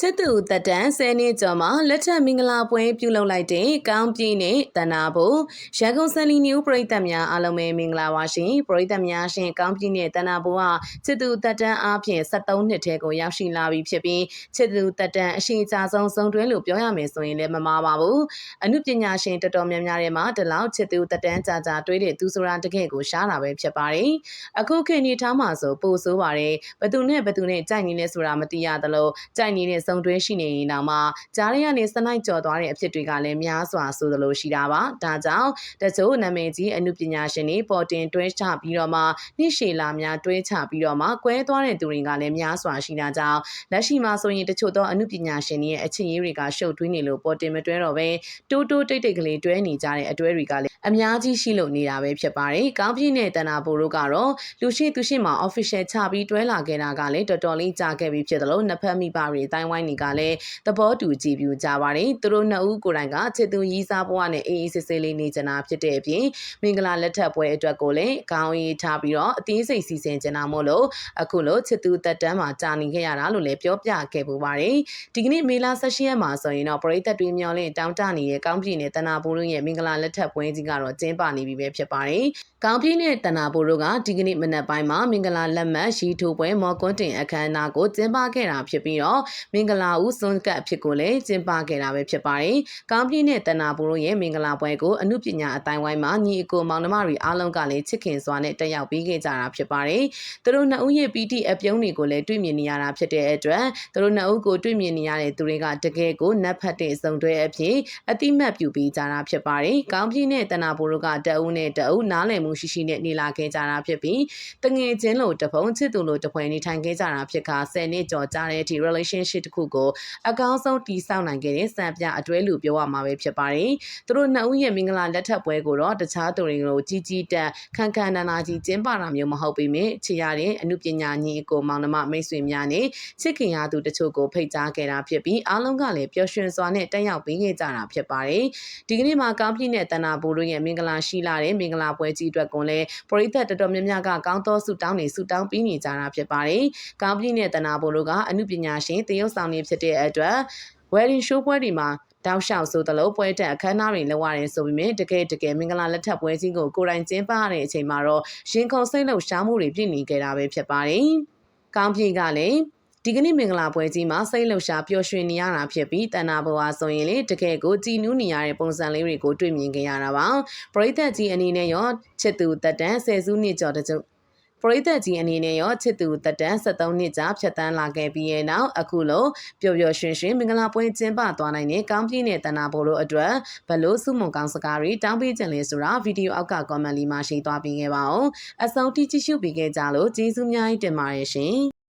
ချစ်သူတက်တန်း10နှစ်ကျော်မှာလက်ထက်မင်္ဂလာပွဲပြုလုပ်လိုက်တဲ့ကောင်းပြည်နဲ့တဏ္ဍာဘုရန်ကုန်စလီနျူပရိသတ်များအားလုံးပဲမင်္ဂလာပါရှင်ပရိသတ်များရှင်ကောင်းပြည်နဲ့တဏ္ဍာဘုဟာချစ်သူတက်တန်းအားဖြင့်73နှစ်ထဲကိုရောက်ရှိလာပြီဖြစ်ပြီးချစ်သူတက်တန်းအရှိန်အကြဆုံးဆုံးတွဲလို့ပြောရမယ်ဆိုရင်လည်းမမှားပါဘူးအမှုပညာရှင်တော်တော်များများထဲမှာဒီလောက်ချစ်သူတက်တန်းကြာကြာတွေးတဲ့သူဆိုတာတကယ့်ကိုရှားတာပဲဖြစ်ပါတယ်အခုခေတ်နေထားမှာဆိုပိုဆိုးပါတယ်ဘသူနဲ့ဘသူနဲ့ကြိုက်နေလဲဆိုတာမသိရသလိုကြိုက်နေတဲ့စုံတွဲရှိနေရင်တော့မှကြားရကနေစနိုက်ကြော်သွားတဲ့အဖြစ်တွေကလည်းများစွာဆိုသလိုရှိတာပါဒါကြောင့်တချို့နာမည်ကြီးအမှုပညာရှင်တွေပေါ်တင်တွဲချပြီးတော့မှနှစ်ရှည်လာများတွဲချပြီးတော့မှကွဲသွားတဲ့သူတွေကလည်းများစွာရှိတာကြောင့်လက်ရှိမှာဆိုရင်တချို့သောအမှုပညာရှင်တွေရဲ့အချင်းရေးတွေကရှုပ်ထွေးနေလို့ပေါ်တင်မတွဲတော့ပဲတိုးတိုးတိတ်တိတ်ကလေးတွဲနေကြတဲ့အတွဲတွေကလည်းအများကြီးရှိလို့နေတာပဲဖြစ်ပါတယ်ကောင်းပြည့်နဲ့တနာပိုတို့ကတော့လူရှိသူရှိမှာ official ချပြီးတွဲလာခဲ့တာကလည်းတော်တော်လေးကြာခဲ့ပြီဖြစ်တယ်လို့နှစ်ဖက်မိဘတွေတိုင်းဝိုင်းတွေကလည်းသဘောတူကြည်ပြူကြပါတယ်သူတို့နှစ်ဦးကိုယ်တိုင်ကချစ်သူရီးစားဘဝနဲ့အေးအေးဆေးဆေးလေးနေကြတာဖြစ်တဲ့အပြင်မင်္ဂလာလက်ထပ်ပွဲအတွက်ကိုလည်းခေါင်းရေးထားပြီးတော့အသေးစိတ်စီစဉ်ကြတာမို့လို့အခုလိုချစ်သူတက်တန်းမှာကြာနေခဲ့ရတာလို့လည်းပြောပြခဲ့ပူပါတယ်ဒီကနေ့မေလ16ရက်မှာဆိုရင်တော့ပရိသတ်တွေမျောလင့်တောင်းတနေတဲ့ကောင်းပြည်နယ်တနာပိုးတို့ရဲ့မင်္ဂလာလက်ထပ်ပွဲကြီးကတော့ကျင်းပနေပြီပဲဖြစ်ပါတယ်ကောင်းပြည်နယ်တနာပိုးတို့ကဒီကနေ့မနက်ပိုင်းမှာမင်္ဂလာလက်မှတ်ရီထိုးပွဲမော်ကွန်းတင်အခမ်းအနားကိုကျင်းပခဲ့တာဖြစ်ပြီးတော့မင်္ဂလာဦးစွန်ကတ်အဖြစ်ကိုလည်းကျင်းပခဲ့တာပဲဖြစ်ပါတယ်။ကောင်းပြည်နဲ့တနာပူတို့ရဲ့မင်္ဂလာပွဲကိုအမှုပညာအတိုင်းဝိုင်းမှာညီအကိုမောင်နှမတွေအားလုံးကလည်းချစ်ခင်စွာနဲ့တက်ရောက်ပြီးခဲ့ကြတာဖြစ်ပါတယ်။သူတို့နှစ်ဦးရဲ့ PT အပြုံးတွေကိုလည်းတွေ့မြင်နေရတာဖြစ်တဲ့အတွက်သူတို့နှစ်ဦးကိုတွေ့မြင်နေရတဲ့သူတွေကတကယ်ကိုနတ်ဖတ်တဲ့အစုံတွဲအဖြစ်အတိမတ်ပြုပြီးကြတာဖြစ်ပါတယ်။ကောင်းပြည်နဲ့တနာပူတို့ကတအုပ်နဲ့တအုပ်နားလည်မှုရှိရှိနဲ့နေလာခဲ့ကြတာဖြစ်ပြီးတငယ်ချင်းလို့တပုံချစ်သူလို့တပွဲနေထိုင်ခဲ့ကြတာဖြစ်ခါ10နှစ်ကျော်ကြာတဲ့အထိ relationship တစ်ခုကိုအကောင်းဆုံးတည်ဆောက်နိုင်ခဲ့တဲ့စံပြအတွဲလို့ပြောရမှာပဲဖြစ်ပါတယ်။သူတို့နှစ်ဦးရဲ့မင်္ဂလာလက်ထပ်ပွဲကိုတော့တခြားသူတွေကိုကြီးကြီးတက်ခန်းခန်းနာနာကြီးကျင်းပတာမျိုးမဟုတ်ပေမဲ့ချစ်ရတဲ့အမှုပညာညီအကိုမောင်နှမမိတ်ဆွေများနဲ့ချစ်ခင်ရသူတချို့ကိုဖိတ်ကြားခဲ့တာဖြစ်ပြီးအားလုံးကလည်းပျော်ရွှင်စွာနဲ့တက်ရောက်ပေးခဲ့ကြတာဖြစ်ပါတယ်။ဒီကနေ့မှာကောင်းပြည့်နဲ့တန်နာဘူတို့ရဲ့မင်္ဂလာရှိလာတဲ့မင်္ဂလာပွဲကြီးအတွက်ကိုလည်းပရိသတ်တော်တော်များများကကောင်းသောဆုတောင်းနေဆုတောင်းပေးနေကြတာဖြစ်ပါတယ်။ကောင်းပြည့်နဲ့တန်နာဘူတို့ကအမှုပညာရှင်တရုတ်ဆောင်နေဖြစ်တဲ့အတွက် wedding show ပွဲတွေမှာတောက်လျှောက်ဆိုသလိုပွဲတက်အခမ်းအနားတွေလုပ်ရတယ်ဆိုပေမဲ့တကယ်တကယ်မင်္ဂလာလက်ထပ်ပွဲကြီးကိုကိုယ်တိုင်ကျင်းပရတဲ့အချိန်မှာတော့ရင်ခုန်စိတ်လှုပ်ရှားမှုတွေပြည့်နေကြတာပဲဖြစ်ပါတယ်။ကောင်းပြေကလည်းဒီကနေ့မင်္ဂလာပွဲကြီးမှာစိတ်လှုပ်ရှားပျော်ရွှင်နေရတာဖြစ်ပြီးတဏ္ဍာဘဝဆိုရင်လေတကယ်ကိုကြည်နူးနေရတဲ့ပုံစံလေးတွေကိုတွေ့မြင်ကြရတာပါပရိသတ်ကြီးအနေနဲ့ရောချစ်သူတက်တန်းဆယ်စုနှစ်ကျော်တကြို့ ပရိသတ်ကြီးအနေနဲ့ရောချစ်သူတက်တန်း73နှစ်ကြာဖြတ်တန်းလာခဲ့ပြီးရဲ့နောက်အခုလိုပျော်ပျော်ရွှင်ရွှင်မင်္ဂလာပွဲကျင်းပသွားနိုင်တဲ့ကောင်းပြည့်နဲ့တနာဖို့တို့အတွက်ဘလို့စုမုံကောင်းစကားတွေတောင်းပေးခြင်းလဲဆိုတာဗီဒီယိုအောက်က comment လေးမှာရှိသွားပြီးခဲ့ပါအောင်အဆုံးထိကြည့်ရှုပေးခဲ့ကြလို့ကျေးဇူးများတင်ပါတယ်ရှင်